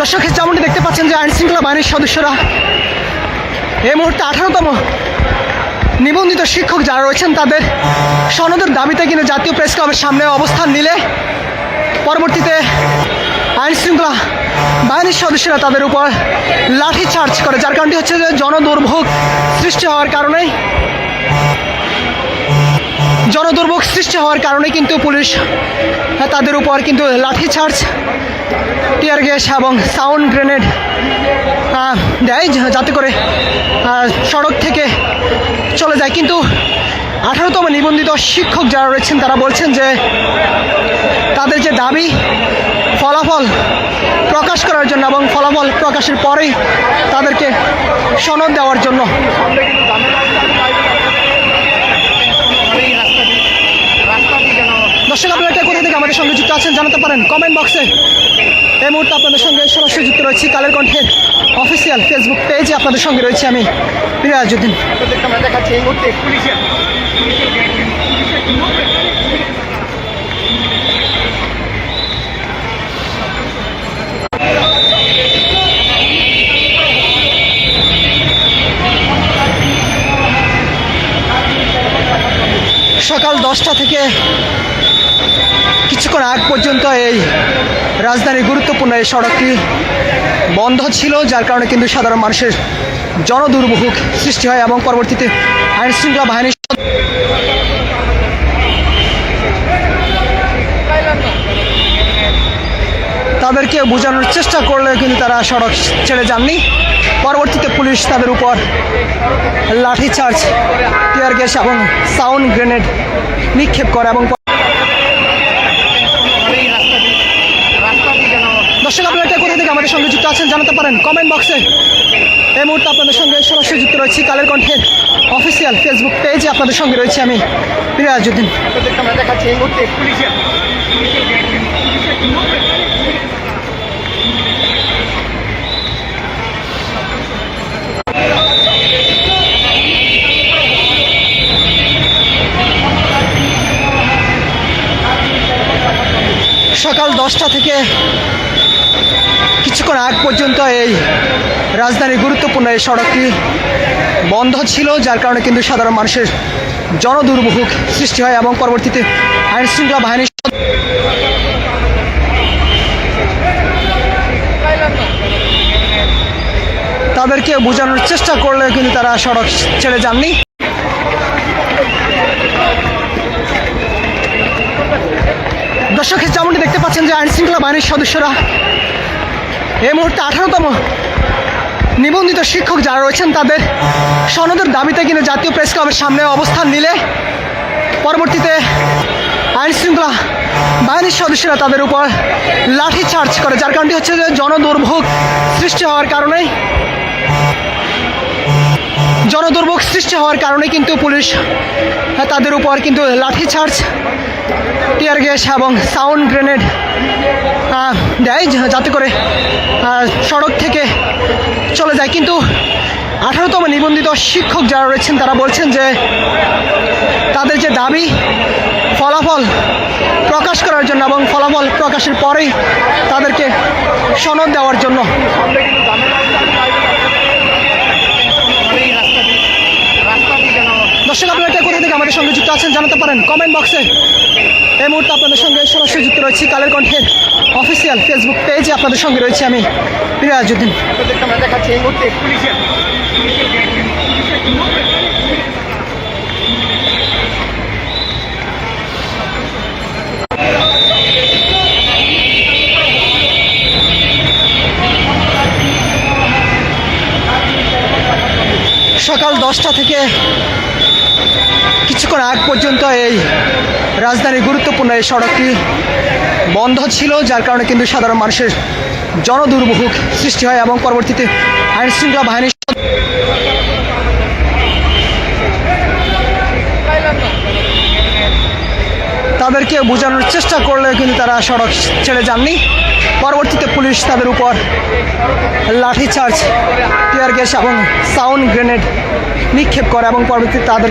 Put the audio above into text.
দর্শক যেমনটি দেখতে পাচ্ছেন যে আইন শৃঙ্খলা বাহিনীর সদস্যরা। এই মুহূর্তে আঠারোতম নিবন্ধিত শিক্ষক যারা রয়েছেন, তাদের সনদের দাবিতে কিন্তু জাতীয় প্রেস ক্লাবের সামনে অবস্থান নিলে পরবর্তীতে আইন শৃঙ্খলা বাহিনীর সদস্যরা তাদের উপর লাঠি চার্জ করে। যার কারণটি হচ্ছে যে জনদুর্ভোগ সৃষ্টি হওয়ার কারণে জনদুর্ভোগ সৃষ্টি হওয়ার কারণে কিন্তু পুলিশ তাদের উপর কিন্তু লাঠি চার্জ টিয়ার গ্যাস এবং সাউন্ড গ্রেনেড দেয় যাতে করে সড়ক থেকে চলে যায়। কিন্তু আঠারোতম নিবন্ধিত শিক্ষক যারা রয়েছেন, তারা বলছেন যে তাদের যে দাবি, ফলাফল প্রকাশ করার জন্য এবং ফলাফল প্রকাশের পরেই তাদেরকে সনদ দেওয়ার জন্য দর্শক আপনারা কে কোথা থেকে আমাদের সঙ্গে যুক্ত আছেন জানাতে পারেন কমেন্ট বক্সে এই মুহূর্তে আপনাদের সঙ্গে সরাসরি যুক্ত রয়েছি কালের কণ্ঠের অফিসিয়াল ফেসবুক পেজে আপনাদের সঙ্গে রয়েছি আমি আমরা দেখাচ্ছি এই মুহূর্তে পুলিশের সকাল দশটা থেকে কিছুক্ষণ আগ পর্যন্ত এই রাজধানীর গুরুত্বপূর্ণ এই সড়কটি বন্ধ ছিল, যার কারণে কিন্তু সাধারণ মানুষের জনদুর্ভোগ সৃষ্টি হয় এবং পরবর্তীতে আইন শৃঙ্খলা বাহিনীর তাদেরকে বোঝানোর চেষ্টা করলেও কিন্তু তারা সড়ক ছেড়ে যাননি। পরবর্তীতে পুলিশ তাদের উপর লাঠিচার্জ, টিয়ার গ্যাস এবং সাউন্ড গ্রেনেড নিক্ষেপ করে এবং দর্শক, আপনারা কে কোথা থেকে আমাদের সঙ্গে যুক্ত আছেন জানাতে পারেন কমেন্ট বক্সে এই মুহূর্তে আপনাদের সঙ্গে সরাসরি যুক্ত রয়েছি কালের কণ্ঠের অফিসিয়াল ফেসবুক পেজে আপনাদের সঙ্গে রয়েছে আমি পুলিশের সকাল দশটা থেকে কিছুক্ষণ আগ পর্যন্ত এই রাজধানীর গুরুত্বপূর্ণ এই সড়কটি বন্ধ ছিল, যার কারণে কিন্তু সাধারণ মানুষের জনদুর্ভোগ সৃষ্টি হয় এবং পরবর্তীতে আইন শৃঙ্খলা বাহিনীর তাদেরকে বোঝানোর চেষ্টা করলেও কিন্তু তারা সড়ক ছেড়ে যাননি। দর্শক, যেমনটি দেখতে পাচ্ছেন যে আইন শৃঙ্খলা বাহিনীর সদস্যরা এই মুহূর্তে আঠারোতম নিবন্ধিত শিক্ষক যারা রয়েছেন তাদের সনদের দাবিতে কিন্তু জাতীয় প্রেস ক্লাবের সামনে অবস্থান নিলে পরবর্তীতে আইন শৃঙ্খলা বাহিনীর সদস্যরা তাদের উপর লাঠি চার্জ করে, যার কারণটি হচ্ছে যে জনদুর্ভোগ সৃষ্টি হওয়ার কারণে, জনদুর্ভোগ সৃষ্টি হওয়ার কারণে কিন্তু পুলিশ তাদের উপর কিন্তু লাঠি চার্জ, টিয়ার গ্যাস এবং সাউন্ড গ্রেনেড দেয় যাতে করে সড়ক থেকে চলে যায়। কিন্তু আঠারোতম নিবন্ধিত শিক্ষক যারা রয়েছেন, তারা বলছেন যে তাদের যে দাবি, ফলাফল প্রকাশ করার জন্য এবং ফলাফল প্রকাশের পরেই তাদেরকে সনদ দেওয়ার জন্য। দর্শক, আপনারা কোথা থেকে আমাদের সঙ্গে যুক্ত আছেন জানাতে পারেন। কমেন্ট বক্সে। এই মুহূর্তে আপনাদের সঙ্গে সরাসরি যুক্ত রয়েছি কালের কণ্ঠের অফিসিয়াল ফেসবুক পেজে। আপনাদের সঙ্গে রয়েছে আমি পুলিশের সকাল দশটা থেকে কিছুক্ষণ আগ পর্যন্ত এই রাজধানীর গুরুত্বপূর্ণ এই সড়কটি বন্ধ ছিল, যার কারণে কিন্তু সাধারণ মানুষের জনদুর্ভোগ সৃষ্টি হয় এবং পরবর্তীতে আইন শৃঙ্খলা বাহিনীর তাদেরকে বোঝানোর চেষ্টা করলেও কিন্তু তারা সড়ক ছেড়ে যাননি। পরবর্তীতে পুলিশ তাদের উপর লাঠিচার্জ, টিয়ার গ্যাস এবং সাউন্ড গ্রেনেড নিক্ষেপ করে এবং পরবর্তীতে তাদের